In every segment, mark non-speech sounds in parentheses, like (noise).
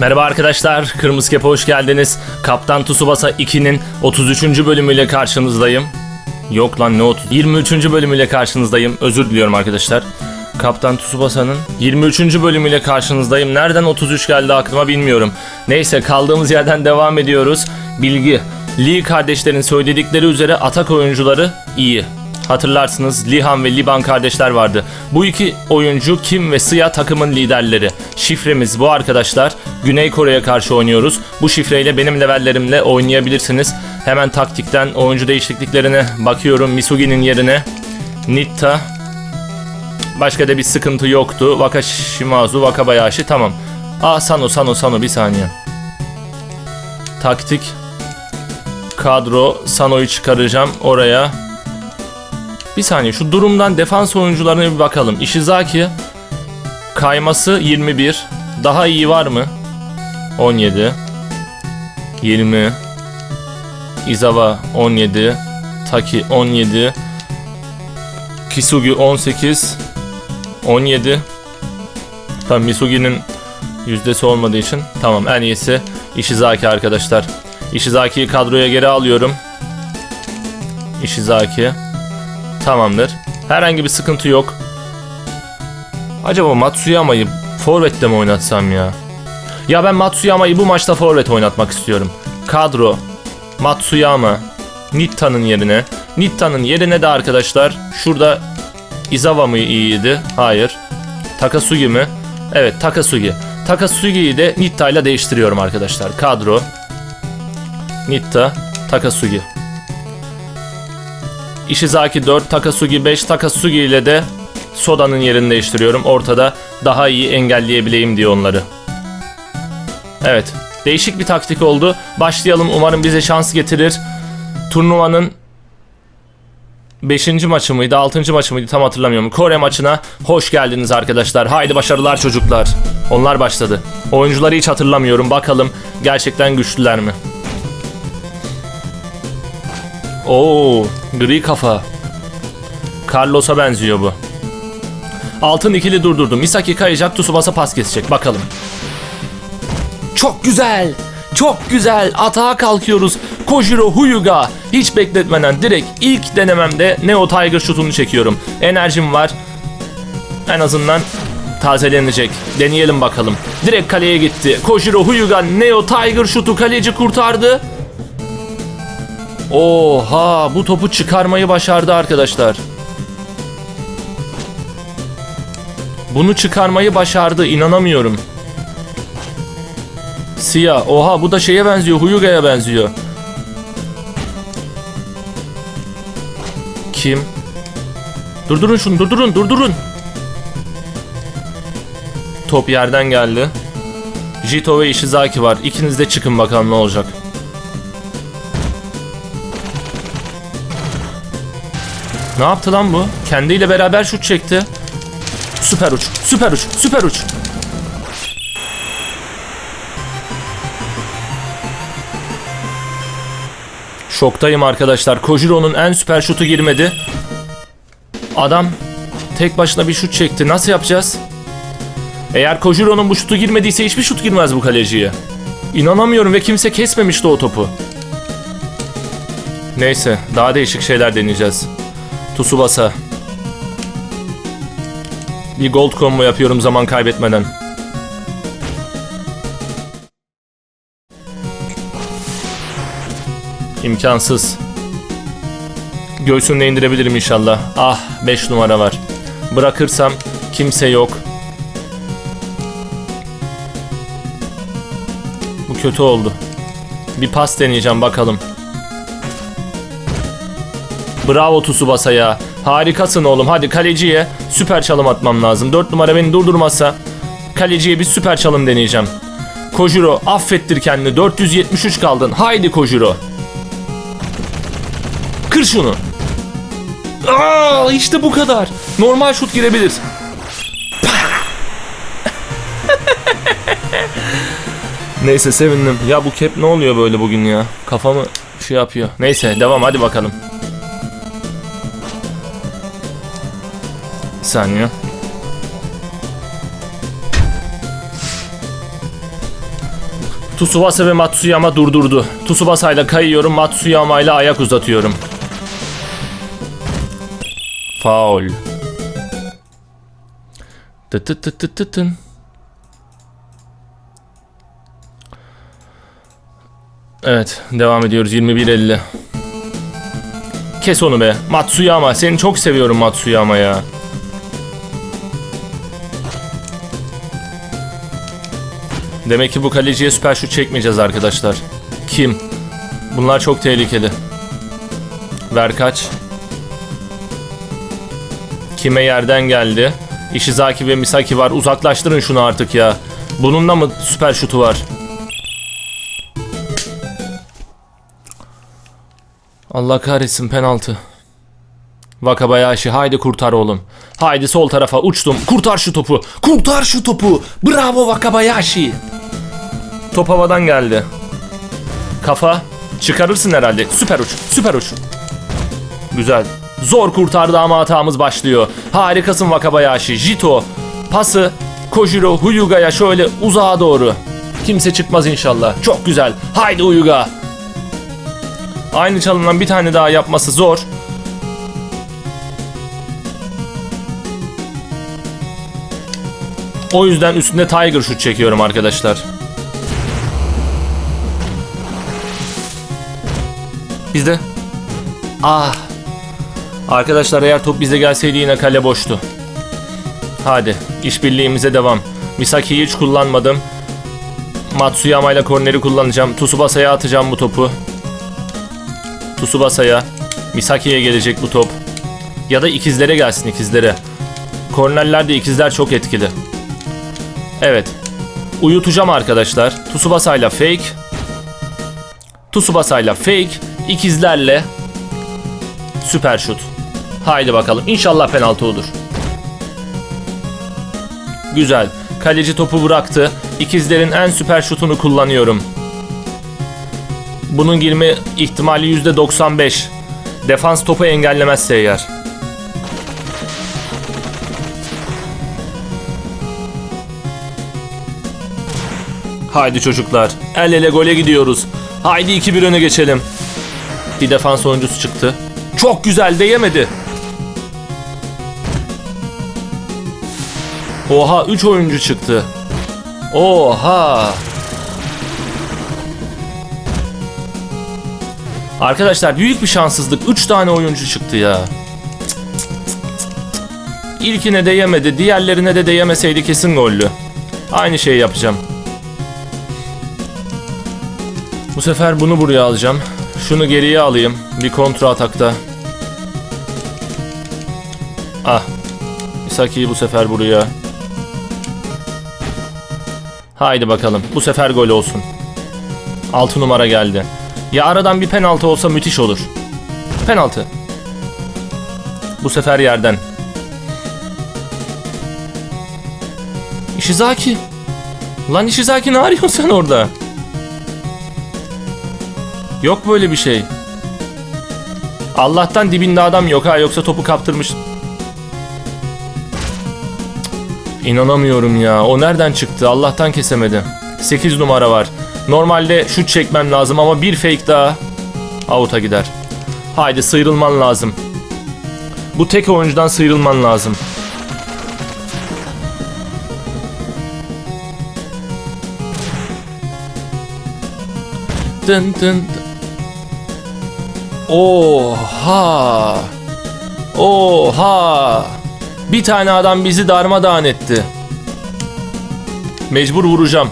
Merhaba arkadaşlar, Kırmızı Kepe hoş geldiniz. Kaptan Tsubasa 2'nin 33. bölümüyle karşınızdayım. Yok lan ne 30? 23. bölümüyle karşınızdayım. Özür diliyorum arkadaşlar. Kaptan Tsubasa'nın 23. bölümüyle karşınızdayım. Nereden 33 geldi aklıma bilmiyorum. Neyse kaldığımız yerden devam ediyoruz. Bilgi. Lee kardeşlerin söyledikleri üzere atak oyuncuları iyi. Hatırlarsınız Lihan ve Liban kardeşler vardı. Bu iki oyuncu Kim ve Sia takımın liderleri. Şifremiz bu arkadaşlar. Güney Kore'ye karşı oynuyoruz. Bu şifreyle benim levellerimle oynayabilirsiniz. Hemen taktikten oyuncu değişikliklerine bakıyorum. Misugi'nin yerine Nitta. Başka da bir sıkıntı yoktu. Wakashimazu, Wakabayashi tamam. Aa Sano, Sano, Sano bir saniye. Taktik. Kadro. Sano'yu çıkaracağım oraya. Bir saniye şu durumdan defans oyuncularına bir bakalım. Ishizaki kayması 21. Daha iyi var mı? 17. 20. Izawa 17. Taki 17. Kisugi 18. 17. Tamam Misugi'nin yüzdesi olmadığı için tamam en iyisi Ishizaki arkadaşlar. Ishizaki'yi kadroya geri alıyorum. Ishizaki. Tamamdır. Herhangi bir sıkıntı yok. Acaba Matsuyama'yı forvetle mi oynatsam ya? Ya ben Matsuyama'yı bu maçta forvet oynatmak istiyorum. Kadro. Matsuyama. Nitta'nın yerine. Nitta'nın yerine de arkadaşlar şurada Izawa mı iyiydi? Hayır. Takasugi mi? Evet Takasugi. Takasugi'yi de Nitta ile değiştiriyorum arkadaşlar. Kadro. Nitta. Takasugi. Ishizaki 4, Takasugi 5, Takasugi ile de Soda'nın yerini değiştiriyorum. Ortada daha iyi engelleyebileyim diye onları. Evet. Değişik bir taktik oldu. Başlayalım. Umarım bize şans getirir. Turnuvanın 5. maçı mıydı, 6. maçı mıydı tam hatırlamıyorum. Kore maçına hoş geldiniz arkadaşlar. Haydi başarılar çocuklar. Onlar başladı. Oyuncuları hiç hatırlamıyorum. Bakalım gerçekten güçlüler mi? Oo, gri kafa. Carlos'a benziyor bu. Altın ikili durdurdum. Misaki kayacak, Tsubasa pas kesecek. Bakalım. Çok güzel. Çok güzel. Atağa kalkıyoruz. Kojiro Huyuga. Hiç bekletmeden direkt ilk denememde Neo Tiger şutunu çekiyorum. Enerjim var. En azından tazelenecek. Deneyelim bakalım. Direkt kaleye gitti. Kojiro Huyuga Neo Tiger şutu kaleci kurtardı. Oha bu topu çıkarmayı başardı arkadaşlar. Bunu çıkarmayı başardı inanamıyorum. Siyah. Oha bu da şeye benziyor. Huyuga'ya benziyor. Kim? Durdurun şunu durdurun durdurun. Top yerden geldi. Jito ve Ishizaki var. İkiniz de çıkın bakalım ne olacak. Ne yaptı lan bu? Kendiyle beraber şut çekti. Süper uç, süper uç, süper uç. Şoktayım arkadaşlar. Kojiro'nun en süper şutu girmedi. Adam tek başına bir şut çekti. Nasıl yapacağız? Eğer Kojiro'nun bu şutu girmediyse hiçbir şut girmez bu kaleciye. İnanamıyorum ve kimse kesmemişti o topu. Neyse, daha değişik şeyler deneyeceğiz. Tsubasa. Bir gold combo yapıyorum zaman kaybetmeden. İmkansız. Göğsümle indirebilirim inşallah. Ah 5 numara var. Bırakırsam kimse yok. Bu kötü oldu. Bir pas deneyeceğim bakalım. Bravo Tsubasa ya. Harikasın oğlum. Hadi kaleciye süper çalım atmam lazım. 4 numara beni durdurmazsa kaleciye bir süper çalım deneyeceğim. Kojiro affettir kendini. 473 kaldın. Haydi Kojiro. Kır şunu. Aa, işte bu kadar. Normal şut girebilir. (laughs) Neyse sevindim. Ya bu kep ne oluyor böyle bugün ya? Kafamı şey yapıyor. Neyse devam hadi bakalım. Saniye. Tsubasa ve Matsuyama durdurdu. Tsubasa ile kayıyorum, Matsuyama ile ayak uzatıyorum. Faul. Tıtın. Evet, devam ediyoruz 21.50. Kes onu be. Matsuyama, seni çok seviyorum Matsuyama ya. Demek ki bu kaleciye süper şut çekmeyeceğiz arkadaşlar. Kim? Bunlar çok tehlikeli. Ver kaç. Kime yerden geldi? Ishizaki ve Misaki var. Uzaklaştırın şunu artık ya. Bunun da mı süper şutu var? Allah kahretsin penaltı. Wakabayashi haydi kurtar oğlum. Haydi sol tarafa uçtum. Kurtar şu topu. Kurtar şu topu. Bravo Wakabayashi. Top havadan geldi. Kafa. Çıkarırsın herhalde. Süper uç. Süper uç. Güzel. Zor kurtardı ama hatamız başlıyor. Harikasın Wakabayashi. Jito. Pası. Kojiro Huyuga'ya şöyle uzağa doğru. Kimse çıkmaz inşallah. Çok güzel. Haydi Huyuga. Aynı çalımdan bir tane daha yapması zor. O yüzden üstünde Tiger şut çekiyorum arkadaşlar. Bizde. Ah. Arkadaşlar eğer top bize gelseydi yine kale boştu. Hadi işbirliğimize devam. Misaki'yi hiç kullanmadım. Matsuyama ile korneri kullanacağım. Tsubasa'ya atacağım bu topu. Tsubasa'ya. Misaki'ye gelecek bu top. Ya da ikizlere gelsin ikizlere. Kornerlerde ikizler çok etkili. Evet. Uyutacağım arkadaşlar. Tsubasa'yla fake. Tsubasa'yla fake. ikizlerle süper şut. Haydi bakalım. İnşallah penaltı olur. Güzel. Kaleci topu bıraktı. İkizlerin en süper şutunu kullanıyorum. Bunun girme ihtimali %95. Defans topu engellemezse eğer. Haydi çocuklar. El ele gole gidiyoruz. Haydi 2-1 öne geçelim. Bir defans oyuncusu çıktı. Çok güzel değemedi. Oha 3 oyuncu çıktı. Oha. Arkadaşlar büyük bir şanssızlık. 3 tane oyuncu çıktı ya. İlkine değemedi. Diğerlerine de değemeseydi kesin gollü. Aynı şeyi yapacağım. Bu sefer bunu buraya alacağım. Şunu geriye alayım. Bir kontra atakta. Ah. Isaki'yi bu sefer buraya. Haydi bakalım. Bu sefer gol olsun. 6 numara geldi. Ya aradan bir penaltı olsa müthiş olur. Penaltı. Bu sefer yerden. Ishizaki. Lan Ishizaki ne arıyorsun sen orada? Yok böyle bir şey. Allah'tan dibinde adam yok ha yoksa topu kaptırmış. Cık, İnanamıyorum ya. O nereden çıktı? Allah'tan kesemedi. 8 numara var. Normalde şut çekmem lazım ama bir fake daha out'a gider. Haydi sıyrılman lazım. Bu tek oyuncudan sıyrılman lazım. Dın dın. Oha! Oha! Bir tane adam bizi darmadağın etti. Mecbur vuracağım.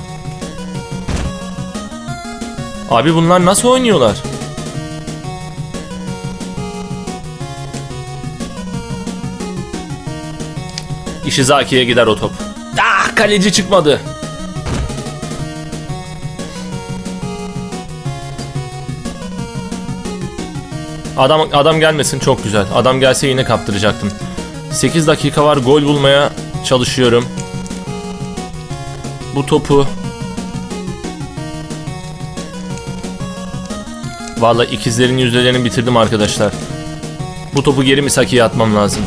Abi bunlar nasıl oynuyorlar? Ishizaki'ye gider o top. Ah kaleci çıkmadı. Adam adam gelmesin çok güzel. Adam gelse yine kaptıracaktım. 8 dakika var gol bulmaya çalışıyorum. Bu topu Vallahi ikizlerin yüzdelerini bitirdim arkadaşlar. Bu topu geri Misaki'ye atmam lazım.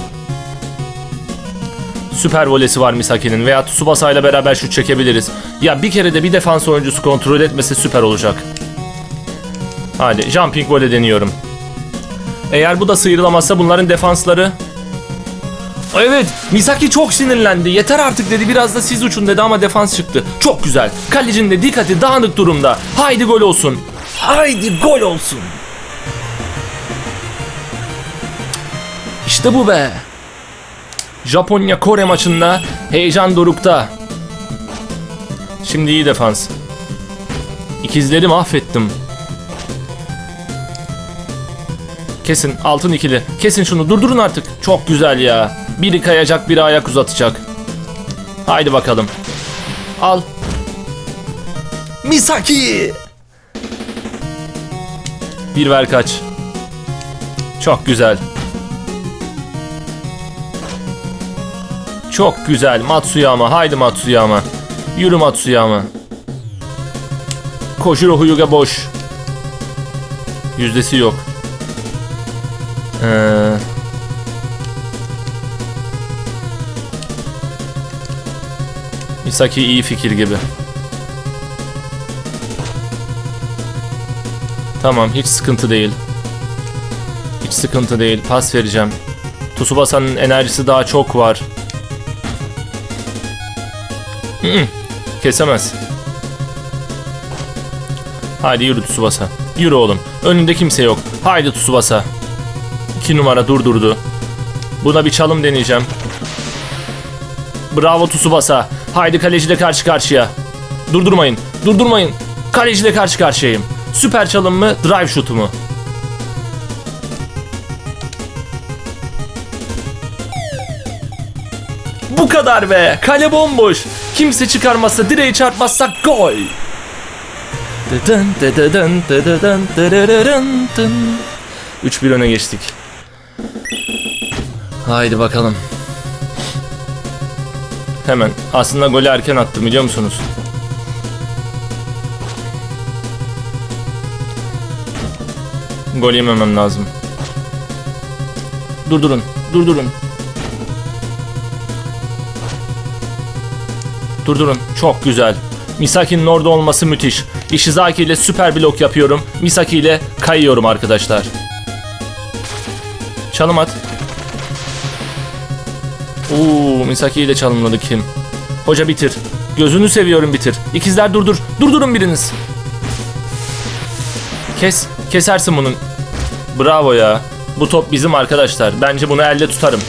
Süper volesi var Misaki'nin veya Tsubasa ile beraber şut çekebiliriz. Ya bir kere de bir defans oyuncusu kontrol etmesi süper olacak. Hadi jumping vole deniyorum. Eğer bu da sıyrılamazsa bunların defansları... Evet Misaki çok sinirlendi. Yeter artık dedi biraz da siz uçun dedi ama defans çıktı. Çok güzel. Kalecinin de dikkati dağınık durumda. Haydi gol olsun. Haydi gol olsun. İşte bu be. Japonya Kore maçında heyecan dorukta. Şimdi iyi defans. İkizleri mahvettim. Kesin altın ikili. Kesin şunu durdurun artık. Çok güzel ya. Biri kayacak biri ayak uzatacak. Haydi bakalım. Al. Misaki. Bir ver kaç. Çok güzel. Çok güzel Matsuyama. Haydi Matsuyama. Yürü Matsuyama. Koşuro Huyuga boş. Yüzdesi yok. Ee, Misaki iyi fikir gibi. Tamam hiç sıkıntı değil. Hiç sıkıntı değil. Pas vereceğim. Tsubasa'nın enerjisi daha çok var. Kesemez. Haydi yürü Tsubasa. Yürü oğlum. Önünde kimse yok. Haydi Tsubasa. 2 numara durdurdu. Buna bir çalım deneyeceğim. Bravo Tsubasa. Haydi kaleciyle karşı karşıya. Durdurmayın. Durdurmayın. Kaleciyle karşı karşıyayım. Süper çalım mı? Drive şutu mu? Bu kadar be. Kale bomboş. Kimse çıkarmazsa direği çarpmazsa gol. Dıdın dıdıdın dıdıdın dırırırın dın. 3-1 öne geçtik. Haydi bakalım. Hemen. Aslında golü erken attım biliyor musunuz? Gol yememem lazım. Durdurun. Durdurun. Durdurun. Çok güzel. Misaki'nin orada olması müthiş. Ishizaki ile süper blok yapıyorum. Misaki ile kayıyorum arkadaşlar. Çalım at. Oo, Misaki ile çalımladı kim? Hoca bitir. Gözünü seviyorum bitir. İkizler durdur. Durdurun biriniz. Kes. Kesersin bunun. Bravo ya. Bu top bizim arkadaşlar. Bence bunu elde tutarım.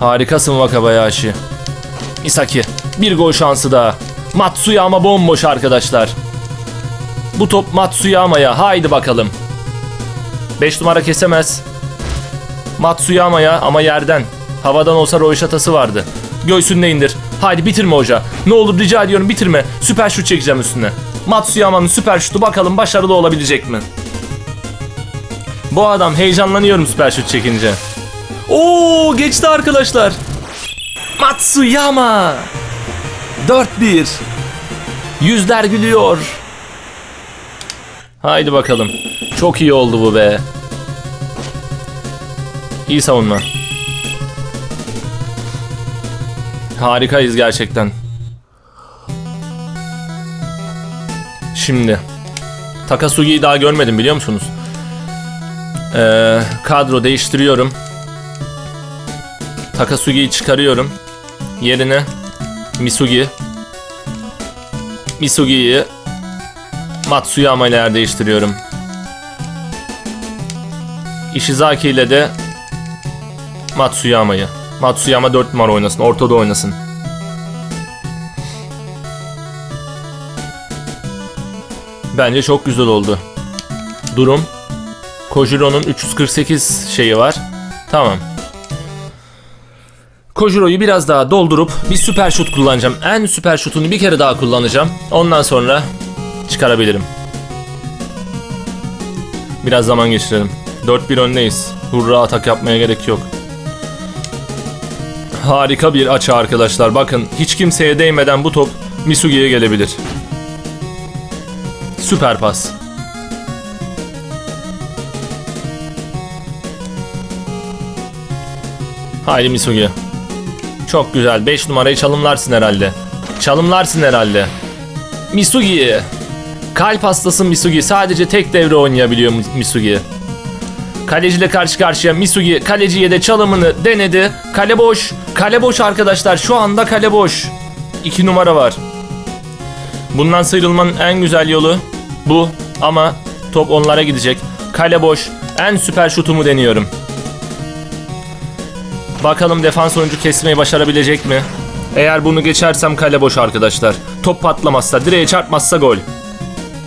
Harikasın Wakabayashi. Misaki. Bir gol şansı daha. Matsuyama bomboş arkadaşlar. Bu top Matsuyama'ya. Haydi bakalım. 5 numara kesemez. Matsuyama'ya ama yerden. Havadan olsa Royşatası vardı. Göğsünde indir. Haydi bitirme hoca. Ne olur rica ediyorum bitirme. Süper şut çekeceğim üstüne. Matsuyama'nın süper şutu bakalım başarılı olabilecek mi? Bu adam heyecanlanıyorum süper şut çekince. Oo geçti arkadaşlar. Matsuyama. 4-1. Yüzler gülüyor. Haydi bakalım. Çok iyi oldu bu be. İyi savunma. Harikayız gerçekten. Şimdi. Takasugi'yi daha görmedim biliyor musunuz? Ee, kadro değiştiriyorum. Takasugi'yi çıkarıyorum. Yerine Misugi. Misugi'yi Matsuyama ile yer değiştiriyorum. Ishizaki ile de Matsuyama'yı. Matsuyama 4 numara oynasın. Ortada oynasın. Bence çok güzel oldu. Durum. Kojiro'nun 348 şeyi var. Tamam. Kojiro'yu biraz daha doldurup bir süper şut kullanacağım. En süper şutunu bir kere daha kullanacağım. Ondan sonra çıkarabilirim. Biraz zaman geçirelim. 4-1 öndeyiz. Hurra atak yapmaya gerek yok. Harika bir açı arkadaşlar. Bakın hiç kimseye değmeden bu top Misugi'ye gelebilir. Süper pas. Haydi Misugi. Çok güzel. 5 numarayı çalımlarsın herhalde. Çalımlarsın herhalde. Misugi. Kalp hastası Misugi. Sadece tek devre oynayabiliyor Misugi. Kaleciyle karşı karşıya Misugi kaleciye de çalımını denedi. Kale boş. Kale boş arkadaşlar. Şu anda kale boş. 2 numara var. Bundan sıyrılmanın en güzel yolu bu ama top onlara gidecek. Kale boş. En süper şutumu deniyorum. Bakalım defans oyuncu kesmeyi başarabilecek mi? Eğer bunu geçersem kale boş arkadaşlar. Top patlamazsa, direğe çarpmazsa gol.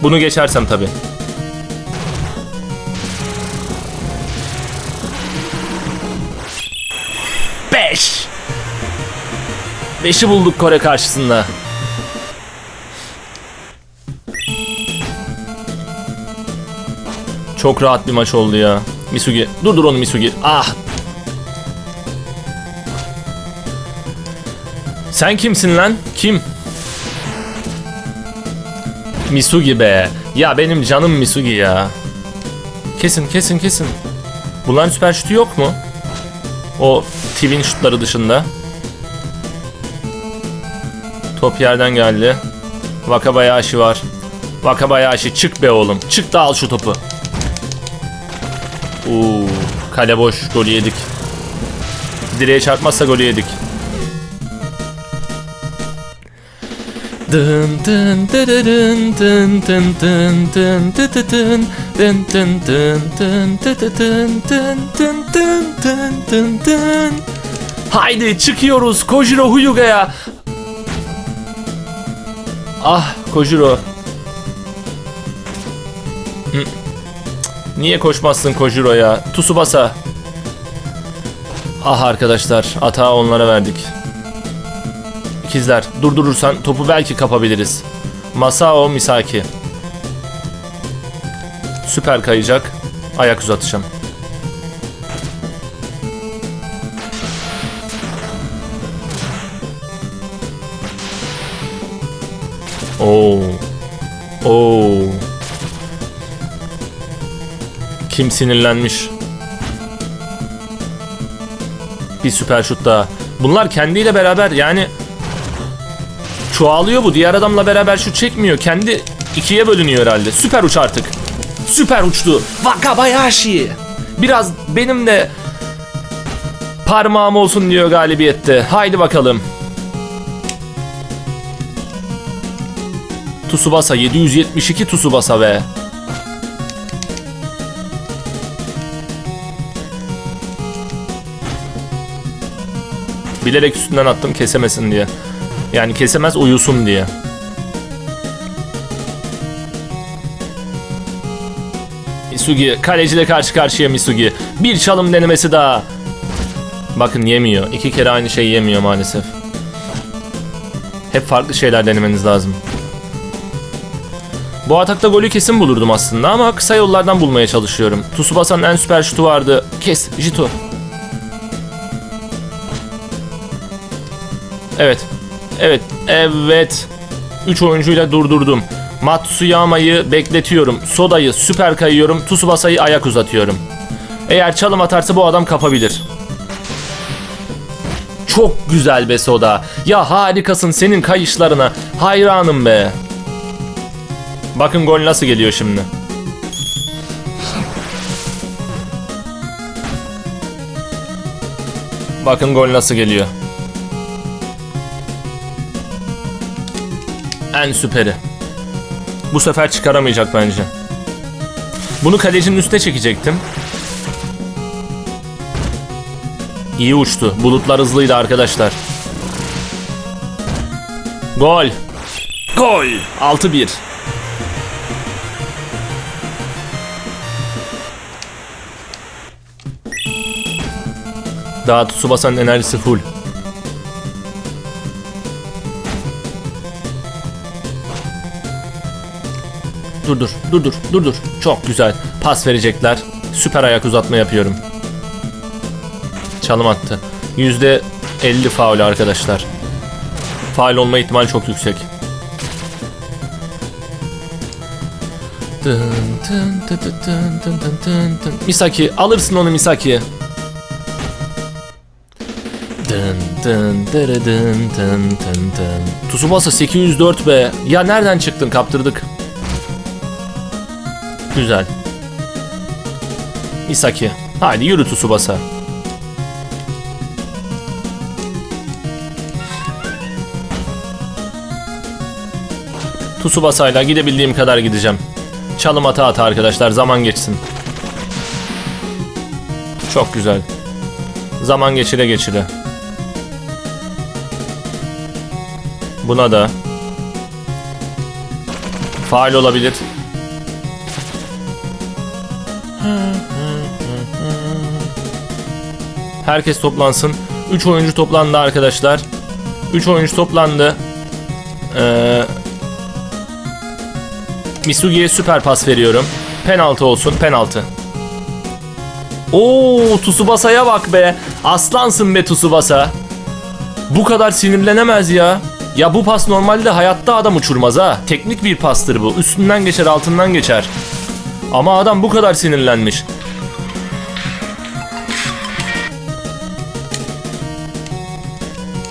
Bunu geçersem tabi. Beşi bulduk Kore karşısında. Çok rahat bir maç oldu ya. Misugi. Durdur onu Misugi. Ah. Sen kimsin lan? Kim? Misugi be. Ya benim canım Misugi ya. Kesin kesin kesin. Bunların süper şutu yok mu? O twin şutları dışında. Top yerden geldi. Wakabayashi var. Wakabayashi çık be oğlum. Çık da al şu topu. Oo, kale boş. Golü yedik. Direğe çarpmazsa golü yedik. Dın dın dırırın dın dın dın dın dı dı dın dın dın dın dın dı dı dın dın dın dın dın dın Haydi çıkıyoruz Kojiro Huyuga'ya. Ah Kojiro. Hı. Niye koşmazsın Kojiro ya? Tsubasa. Ah arkadaşlar, atağı onlara verdik. İkizler, durdurursan topu belki kapabiliriz. Masao Misaki. Süper kayacak. Ayak uzatacağım. Oo. Oo. Kim sinirlenmiş? Bir süper şut daha. Bunlar kendiyle beraber yani çoğalıyor bu. Diğer adamla beraber şut çekmiyor. Kendi ikiye bölünüyor herhalde. Süper uç artık. Süper uçtu. Wakabayashi. Biraz benim de parmağım olsun diyor galibiyette. Haydi bakalım. Tsubasa 772 Tsubasa be. Bilerek üstünden attım kesemesin diye. Yani kesemez uyusun diye. Misugi kaleciyle karşı karşıya Misugi. Bir çalım denemesi daha. Bakın yemiyor. İki kere aynı şeyi yemiyor maalesef. Hep farklı şeyler denemeniz lazım. Bu atakta golü kesin bulurdum aslında ama kısa yollardan bulmaya çalışıyorum. Tsubasa'nın en süper şutu vardı. Kes, Jito. Evet. Evet. Evet. 3 oyuncuyla durdurdum. Matsuyama'yı bekletiyorum. Soda'yı süper kayıyorum. Tsubasa'yı ayak uzatıyorum. Eğer çalım atarsa bu adam kapabilir. Çok güzel be Soda. Ya harikasın senin kayışlarına. Hayranım be. Bakın gol nasıl geliyor şimdi. Bakın gol nasıl geliyor. En süperi. Bu sefer çıkaramayacak bence. Bunu kalecinin üstüne çekecektim. İyi uçtu. Bulutlar hızlıydı arkadaşlar. Gol. Gol. 6-1. Daha Tsubasa'nın enerjisi full. Dur dur dur dur dur dur. Çok güzel. Pas verecekler. Süper ayak uzatma yapıyorum. Çalım attı. Yüzde 50 faul arkadaşlar. Faul olma ihtimali çok yüksek. Misaki alırsın onu Misaki. Dın dın dırı dın dın dın dın. Tsubasa 804 be. Ya nereden çıktın kaptırdık. Güzel. Misaki. Haydi yürü Tsubasa. Tsubasa'yla gidebildiğim kadar gideceğim. Çalım ata ata arkadaşlar zaman geçsin. Çok güzel. Zaman geçire geçire. Buna da. Faal olabilir. Herkes toplansın. 3 oyuncu toplandı arkadaşlar. 3 oyuncu toplandı. Ee, Misugi'ye süper pas veriyorum. Penaltı olsun, penaltı. Oo, Tsubasa'ya bak be. Aslansın be Tsubasa. Bu kadar sinirlenemez ya. Ya bu pas normalde hayatta adam uçurmaz ha. Teknik bir pastır bu. Üstünden geçer, altından geçer. Ama adam bu kadar sinirlenmiş.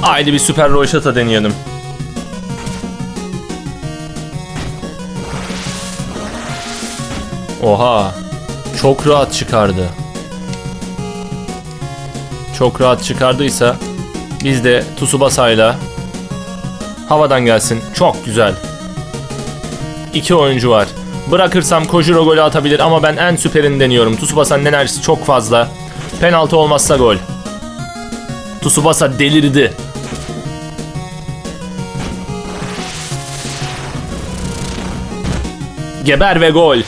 Haydi bir süper roşata deneyelim. Oha. Çok rahat çıkardı. Çok rahat çıkardıysa biz de Tsubasa'yla havadan gelsin. Çok güzel. İki oyuncu var. Bırakırsam Kojiro golü atabilir ama ben en süperini deniyorum. Tsubasa'nın enerjisi çok fazla. Penaltı olmazsa gol. Tsubasa delirdi. Geber ve gol.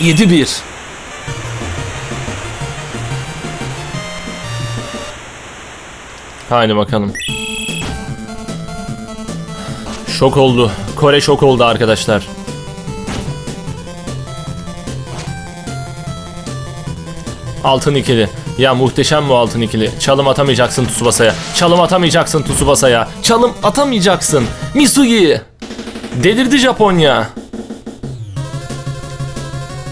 7-1. Haydi bakalım. Şok oldu. Kore şok oldu arkadaşlar. Altın ikili. Ya muhteşem bu altın ikili. Çalım atamayacaksın Tsubasa'ya. Çalım atamayacaksın Tsubasa'ya. Çalım atamayacaksın. Misugi. Delirdi Japonya.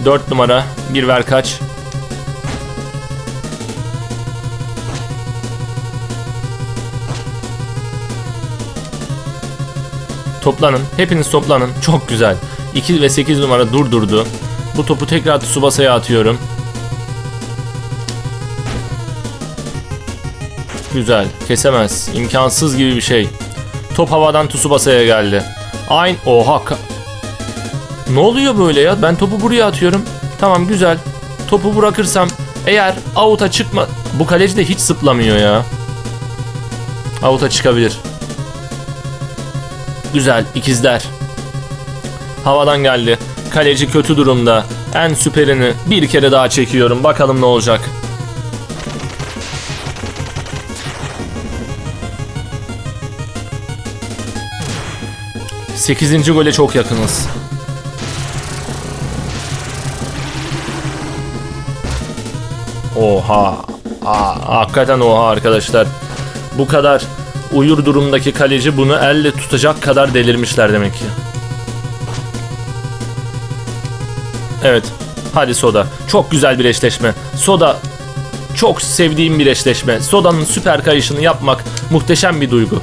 4 numara. Bir ver kaç. Toplanın. Hepiniz toplanın. Çok güzel. 2 ve 8 numara durdurdu. Bu topu tekrar Tsubasa'ya atıyorum. Güzel. Kesemez. İmkansız gibi bir şey. Top havadan Tsubasa'ya geldi. Aynı... Oha. Ne oluyor böyle ya? Ben topu buraya atıyorum. Tamam güzel. Topu bırakırsam eğer out'a çıkma... Bu kaleci de hiç zıplamıyor ya. Out'a çıkabilir. Güzel ikizler. Havadan geldi. Kaleci kötü durumda. En süperini bir kere daha çekiyorum. Bakalım ne olacak. Sekizinci gole çok yakınız. Oha. Aa, hakikaten oha arkadaşlar. Bu kadar uyur durumdaki kaleci bunu elle tutacak kadar delirmişler demek ki. Evet. Hadi Soda. Çok güzel bir eşleşme. Soda çok sevdiğim bir eşleşme. Soda'nın süper kayışını yapmak muhteşem bir duygu.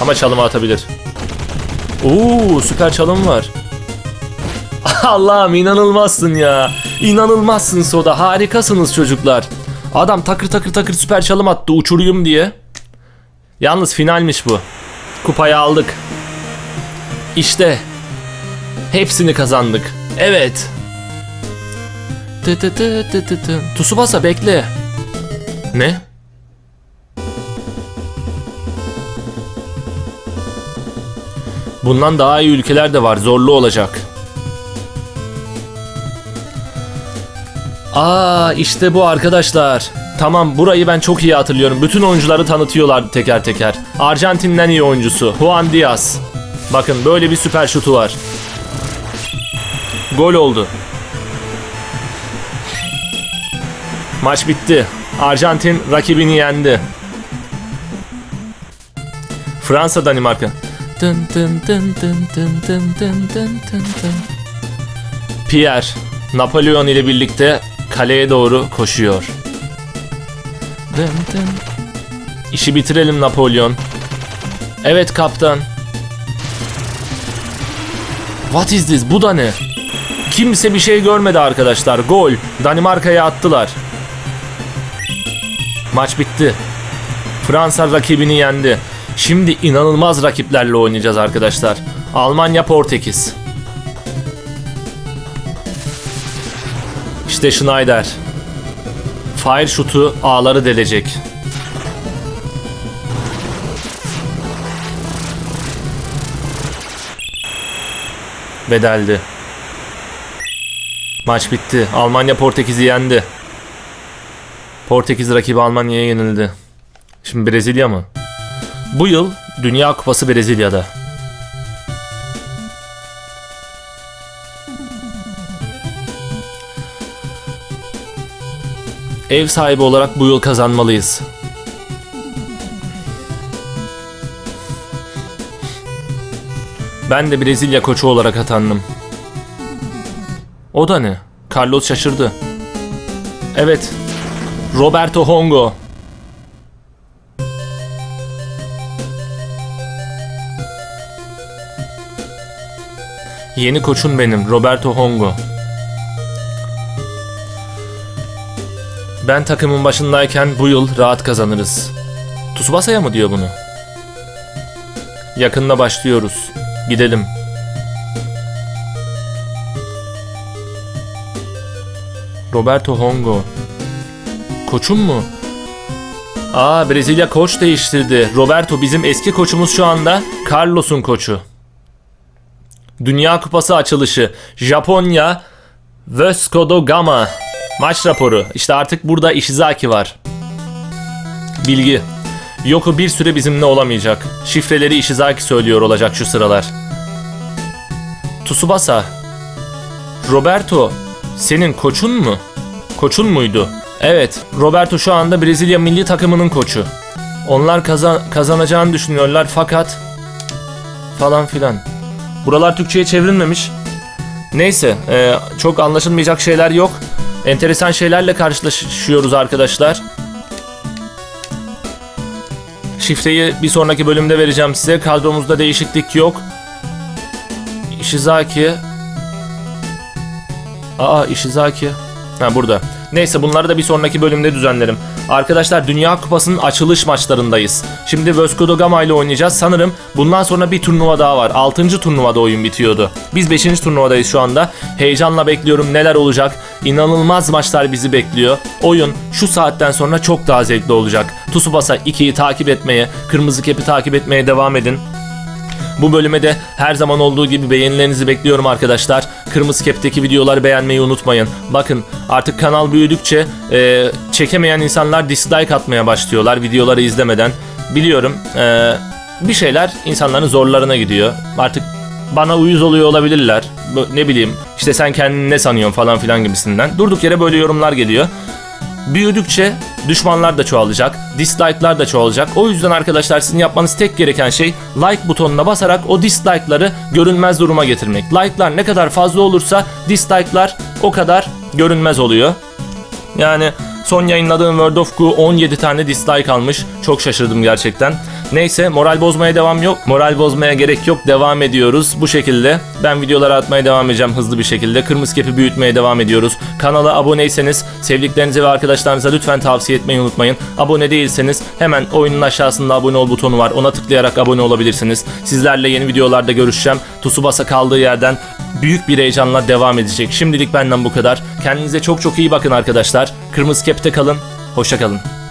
Ama çalıma atabilir. Oo, süper çalım var. (laughs) Allah'ım inanılmazsın ya. İnanılmazsın Soda. Harikasınız çocuklar. Adam takır takır takır süper çalım attı uçuruyum diye. Yalnız finalmiş bu. Kupayı aldık. İşte. Hepsini kazandık. Evet. Tı tı tı tı tı bekle. Ne? Bundan daha iyi ülkeler de var. Zorlu olacak. Aa işte bu arkadaşlar. Tamam burayı ben çok iyi hatırlıyorum. Bütün oyuncuları tanıtıyorlar teker teker. Arjantin'in en iyi oyuncusu Juan Diaz. Bakın böyle bir süper şutu var. Gol oldu. Maç bitti. Arjantin rakibini yendi. Fransa Danimarka. Pierre Napolyon ile birlikte kaleye doğru koşuyor. Dın dın. İşi bitirelim Napolyon. Evet kaptan. What is this? Bu da ne? Kimse bir şey görmedi arkadaşlar. Gol. Danimarka'ya attılar. Maç bitti. Fransa rakibini yendi. Şimdi inanılmaz rakiplerle oynayacağız arkadaşlar. Almanya, Portekiz. İşte Schneider. Fire şutu ağları delecek. Bedeldi. Maç bitti. Almanya Portekiz'i yendi. Portekiz rakibi Almanya'ya yenildi. Şimdi Brezilya mı? Bu yıl Dünya Kupası Brezilya'da. Ev sahibi olarak bu yıl kazanmalıyız. Ben de Brezilya koçu olarak atandım. O da ne? Carlos şaşırdı. Evet. Roberto Hongo. Yeni koçun benim Roberto Hongo. Ben takımın başındayken bu yıl rahat kazanırız. Tsubasa'ya mı diyor bunu? Yakında başlıyoruz. Gidelim. Roberto Hongo. Koçum mu? Aa Brezilya koç değiştirdi. Roberto bizim eski koçumuz şu anda Carlos'un koçu. Dünya Kupası açılışı. Japonya Vasco da Gama. Maç raporu. İşte artık burada Ishizaki var. Bilgi. Yoko bir süre bizimle olamayacak. Şifreleri Ishizaki söylüyor olacak şu sıralar. Tsubasa. Roberto, senin koçun mu? Koçun muydu? Evet, Roberto şu anda Brezilya milli takımının koçu. Onlar kazan kazanacağını düşünüyorlar fakat falan filan. Buralar Türkçe'ye çevrilmemiş. Neyse, e, çok anlaşılmayacak şeyler yok. Enteresan şeylerle karşılaşıyoruz arkadaşlar. Şifreyi bir sonraki bölümde vereceğim size. Kadromuzda değişiklik yok. Ishizaki. Aa Ishizaki. Ha burada. Neyse bunları da bir sonraki bölümde düzenlerim. Arkadaşlar Dünya Kupası'nın açılış maçlarındayız. Şimdi Vasco da Gama ile oynayacağız. Sanırım bundan sonra bir turnuva daha var. 6. turnuvada oyun bitiyordu. Biz 5. turnuvadayız şu anda. Heyecanla bekliyorum neler olacak. İnanılmaz maçlar bizi bekliyor. Oyun şu saatten sonra çok daha zevkli olacak. Tsubasa 2'yi takip etmeye, Kırmızı Kep'i takip etmeye devam edin. Bu bölüme de her zaman olduğu gibi beğenilerinizi bekliyorum arkadaşlar. Kırmızı Kep'teki videoları beğenmeyi unutmayın. Bakın artık kanal büyüdükçe e, çekemeyen insanlar dislike atmaya başlıyorlar videoları izlemeden. Biliyorum e, bir şeyler insanların zorlarına gidiyor. Artık bana uyuz oluyor olabilirler. Ne bileyim işte sen kendini ne sanıyorsun falan filan gibisinden. Durduk yere böyle yorumlar geliyor. Büyüdükçe düşmanlar da çoğalacak, dislike'lar da çoğalacak. O yüzden arkadaşlar sizin yapmanız tek gereken şey like butonuna basarak o dislike'ları görünmez duruma getirmek. Like'lar ne kadar fazla olursa dislike'lar o kadar görünmez oluyor. Yani son yayınladığım World of Goo 17 tane dislike almış. Çok şaşırdım gerçekten. Neyse moral bozmaya devam yok. Moral bozmaya gerek yok. Devam ediyoruz bu şekilde. Ben videoları atmaya devam edeceğim hızlı bir şekilde. Kırmızı kepi büyütmeye devam ediyoruz. Kanala aboneyseniz sevdiklerinize ve arkadaşlarınıza lütfen tavsiye etmeyi unutmayın. Abone değilseniz hemen oyunun aşağısında abone ol butonu var. Ona tıklayarak abone olabilirsiniz. Sizlerle yeni videolarda görüşeceğim. Tsubasa kaldığı yerden büyük bir heyecanla devam edecek. Şimdilik benden bu kadar. Kendinize çok çok iyi bakın arkadaşlar. Kırmızı kepte kalın. Hoşça kalın.